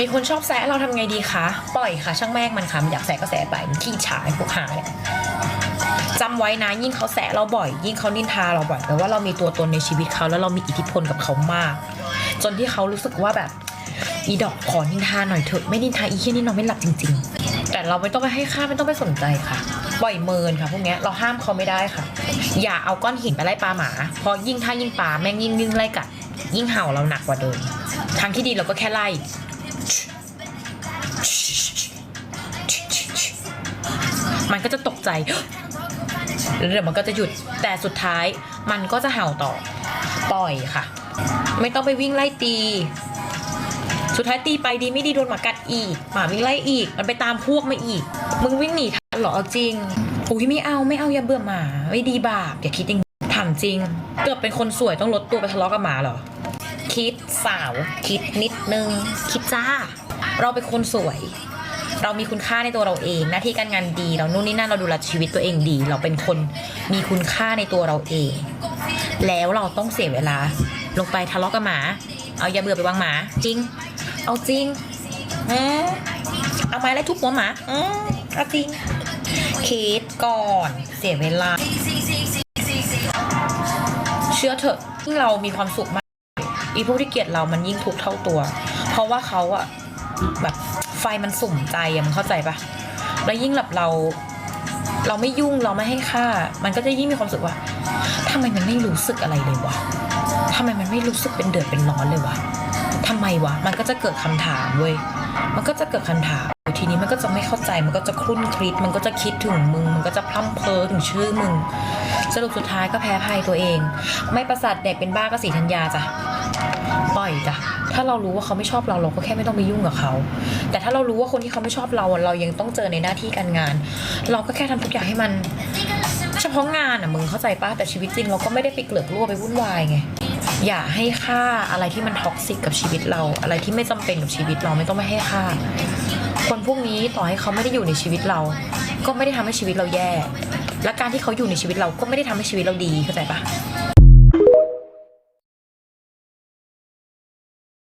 มีคนชอบแซะเราทำไงดีคะ ปล่อยค่ะ ช่างแม่งมันค่ะมันอยากแซะก็แซะไปมันขี้ฉาไอ้พวกหาเนี่ยจำไว้นะยิ่งเขาแซะเราบ่อย ยิ่งเขานินทาเราบ่อยแปลว่าเรามีตัวตนในชีวิตเขาแล้วเรามีอิทธิพลกับเขามาก จนที่เขารู้สึกว่าแบบอีดอกขอนินทาหน่อยเถอะไม่นินทาอีเคียนี่นอนไม่หลับจริง ๆ แต่เราไม่ต้องไปให้ค่าไม่ต้องไปสนใจค่ะ ปล่อยเมินค่ะพวกเนี้ยเราห้ามเขาไม่ได้ค่ะ อย่าเอาก้อนหินไปไล่ปลาหมา เพราะยิ่งถ้ายิ่งปลาแม่งยิ่งยิ่งไล่กัด ยิ่งเห่าเราหนักกว่าเดิมทางที่ดีเราก็แค่ไล่มันก็จะตกใจแล้วเดี๋ยวมันก็จะหยุดแต่สุดท้ายมันก็จะเห่าต่อปล่อยค่ะ ไม่ต้องไปวิ่งไล่ตี สุดท้ายตีไปดีไม่ดีโดนหมากัดอีกหมาวิ่งไล่อีก มันไปตามพวกมาอีก มึงวิ่งหนีทันเหรอเอาจริงอุ้ยไม่เอาไม่เอาอย่าเบื่อหมาไม่ดีบาปอย่าคิดอย่างถามจริง เกิดเป็นคนสวยต้องลดตัวไปทะเลาะกับหมาเหรอ คิดสาว คิดนิดนึง คิดจ้า เราเป็นคนสวย เรามีคุณค่าในตัวเราเองหน้าที่การงานดีเรานู่นนี่นั่นเราดูแลชีวิตตัวเองดี เราเป็นคนมีคุณค่าในตัวเราเอง แล้วเราต้องเสียเวลา ลงไปทะเลาะกับหมา เอายาเบื่อไปวางหมา จริง เอาจริงเอ๊ะเอาไม้ไล่ทุบหัวหมาอื เอาจริงคิดก่อนเสียเวลา เชื่อเถอะยิ่เรามีความสุขมาก อีพวกที่เกลียดเรามันยิ่งทุกข์เท่าตัว เพราะว่าเขาอะแบบไฟมันสุ่มใจอะมันเข้าใจปะแล้วยิ่งแบบเรา เราไม่ยุ่งเราไม่ให้ค่า มันก็จะยิ่งมีความสึกว่าทำไมมันไม่รู้สึกอะไรเลยวะทำไมมันไม่รู้สึกเป็นเดือดเป็นร้อนเลยวะทำไมวะ มันก็จะเกิดคำถามเว้ย มันก็จะเกิดคำถาม ทีนี้มันก็จะไม่เข้าใจมันก็จะครุ่นคิด มันก็จะคิดถึงมึง มันก็จะพร่ำเพ้อถึงชื่อมึง สรุปสุดท้ายก็แพ้ภัยตัวเอง ไม่ประสาทเด็กเป็นบ้าก็สีธัญญาจ้ะปล่อยจ้ะถ้าเรารู้ว่าเขาไม่ชอบเราเราก็แค่ไม่ต้องไปยุ่งกับเขา แต่ถ้าเรารู้ว่าคนที่เขาไม่ชอบเราเรายังต้องเจอในหน้าที่การงาน เราก็แค่ทำทุกอย่างให้มัน เฉพาะงานอะมึงเข้าใจปะแต่ชีวิตจริงเราก็ไม่ได้ไปเกลือกรั่วไปวุ่นวายไง อย่าให้ค่าอะไรที่มันท็อกซิกกับชีวิตเรา อะไรที่ไม่จำเป็นกับชีวิตเราไม่ต้องไม่ให้ค่า คนพวกนี้ต่อให้เขาไม่ได้อยู่ในชีวิตเรา ก็ไม่ได้ทำให้ชีวิตเราแย่ และการที่เขาอยู่ในชีวิตเราก็ไม่ได้ทำให้ชีวิตเราดีเข้าใจปะ